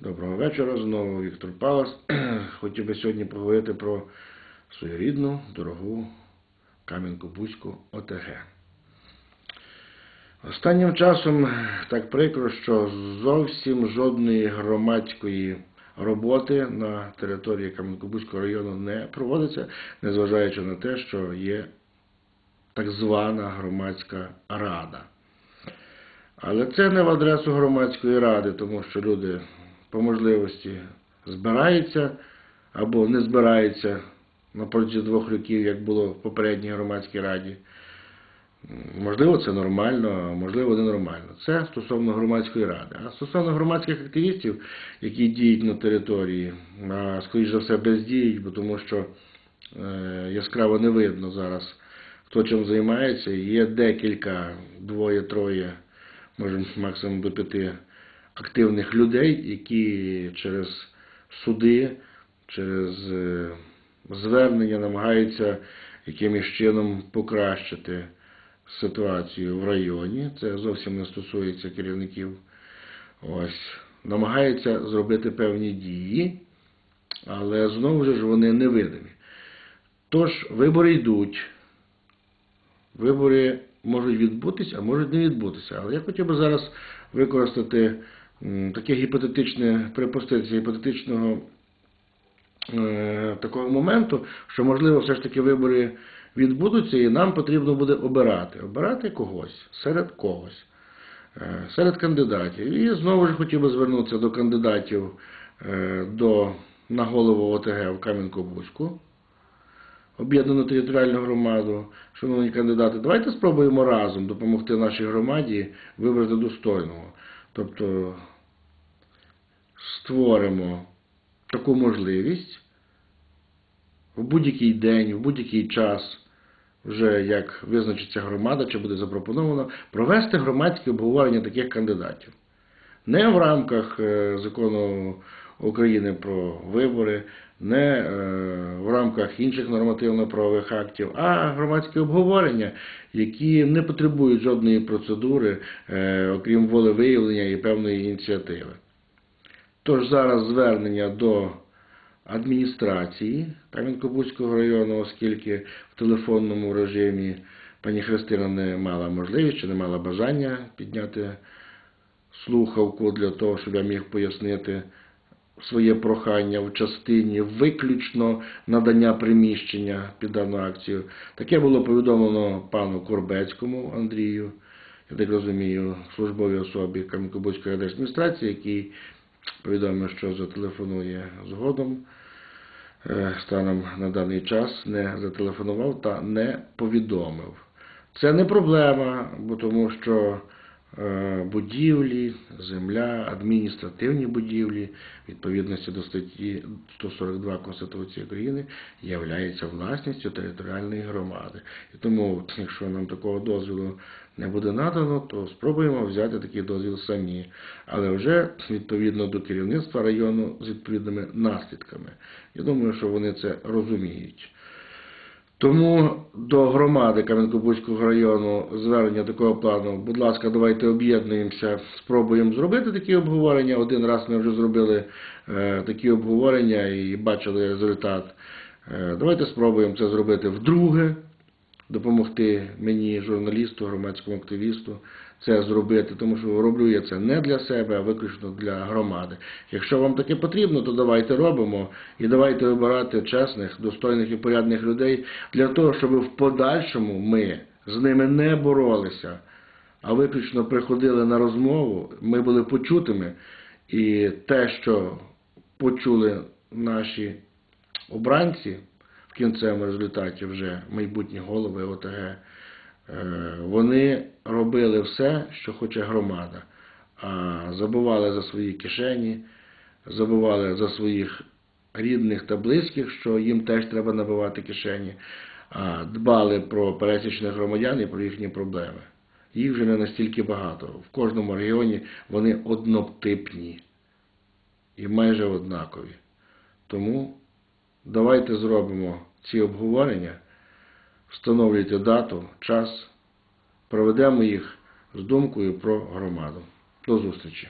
Доброго вечора. Знову Віктор Палас. Хотів би сьогодні поговорити про свою рідну, дорогу Кам'янку-Бузьку ОТГ. Останнім часом так прикро, що зовсім жодної громадської роботи на території Кам'янко-Бузького району не проводиться, незважаючи на те, що є так звана громадська рада. Але це не в адресу громадської ради, тому що люди по можливості збираються або не збираються на протязі двох років, як було в попередній громадській раді. Можливо, це нормально, а можливо, ненормально. Це стосовно громадської ради. А стосовно громадських активістів, які діють на території, а скоріш за все бездіють, тому що е, яскраво не видно зараз, хто чим займається. Є декілька, двоє-троє, може максимум до п'яти активних людей, які через суди, через е, звернення намагаються якимось чином покращити ситуацію в районі. Це зовсім не стосується керівників. Ось. Намагаються зробити певні дії, але знову ж вони невидимі. Тож вибори йдуть. Вибори можуть відбутися, а можуть не відбутися. Але я хотів би зараз використати таке гіпотетичне припуститися гіпотетичного е, такого моменту, що можливо все ж таки вибори відбудуться, і нам потрібно буде обирати. Обирати когось серед когось, е, серед кандидатів. І знову ж хотів би звернутися до кандидатів е, до, на голову ОТГ в Кам'янку-Бузьку об'єднану територіальну громаду. Шановні кандидати, давайте спробуємо разом допомогти нашій громаді вибрати достойного. Тобто створимо таку можливість в будь-який день, в будь-який час, вже як визначиться громада, чи буде запропоновано, провести громадське обговорення таких кандидатів. Не в рамках е, закону України про вибори, не е, в рамках інших нормативно-правових актів, а громадське обговорення, які не потребують жодної процедури, е, окрім волевиявлення і певної ініціативи. Тож зараз звернення до адміністрації Кам'янко-Бузького району, оскільки в телефонному режимі пані Христина не мала можливість чи не мала бажання підняти слухавку для того, щоб я міг пояснити своє прохання в частині виключно надання приміщення під дану акцію. Таке було повідомлено пану Корбецькому Андрію, я так розумію, службовій особі Кам'янко-Бузької адміністрації, який повідомив, що зателефонує згодом. Е, Станом на даний час не зателефонував та не повідомив. Це не проблема, бо тому що будівлі, земля, адміністративні будівлі, відповідності до статті 142 Конституції України, являються власністю територіальної громади. І тому, якщо нам такого дозволу не буде надано, то спробуємо взяти такий дозвіл самі, але вже відповідно до керівництва району з відповідними наслідками. Я думаю, що вони це розуміють. Тому до громади Кам'янко-Бузького району звернення такого плану, будь ласка, давайте об'єднуємося, спробуємо зробити такі обговорення. Один раз ми вже зробили е, такі обговорення і бачили результат. Е, давайте спробуємо це зробити вдруге, допомогти мені, журналісту, громадському активісту, це зробити, тому що роблю я це не для себе, а виключно для громади. Якщо вам таке потрібно, то давайте робимо і давайте вибирати чесних, достойних і порядних людей для того, щоб в подальшому ми з ними не боролися, а виключно приходили на розмову, ми були почутими, і те, що почули наші обранці в кінцевому результаті вже майбутні голови ОТГ, е, вони робили все, що хоче громада, а забували за свої кишені, забували за своїх рідних та близьких, що їм теж треба набивати кишені, а дбали про пересічних громадян і про їхні проблеми. Їх вже не настільки багато. В кожному регіоні вони однотипні і майже однакові. Тому давайте зробимо ці обговорення, встановлюйте дату, час, проведемо їх з думкою про громаду. До зустрічі!